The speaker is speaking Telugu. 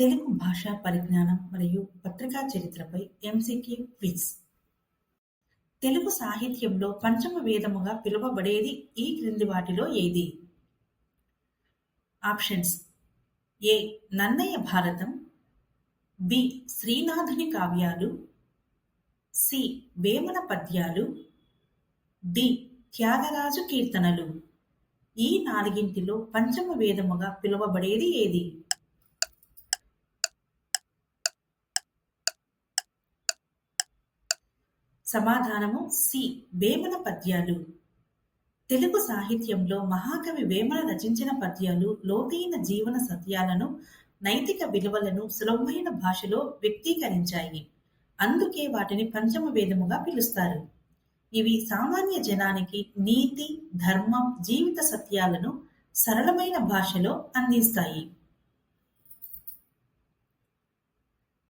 తెలుగు భాషా పరిజ్ఞానం మరియు పత్రికా చరిత్రపై ఎంసీక్యూ క్విజ్ తెలుగు సాహిత్యంలో పంచమ వేదముగా పిలువబడేది ఈ క్రింది వాటిలో ఏది? Options. A. Nannaya Bharatam. B. శ్రీనాథుని కావ్యాలు. సి. వేమన పద్యాలు. డి. త్యాగరాజు కీర్తనలు. ఈ నాలుగింటిలో పంచమ వేదముగా పిలువబడేది ఏది? సమాధానము సి. వేమన పద్యాలు. తెలుగు సాహిత్యంలో మహాకవి వేమన రచించిన పద్యాలు లోతైన జీవన సత్యాలను నైతిక విలువలను సులభమైన భాషలో వ్యక్తీకరించాయి. అందుకే వాటిని పంచమ వేదముగా పిలుస్తారు. ఇవి సామాన్య జనానికి నీతి ధర్మం జీవిత సత్యాలను సరళమైన భాషలో అందిస్తాయి.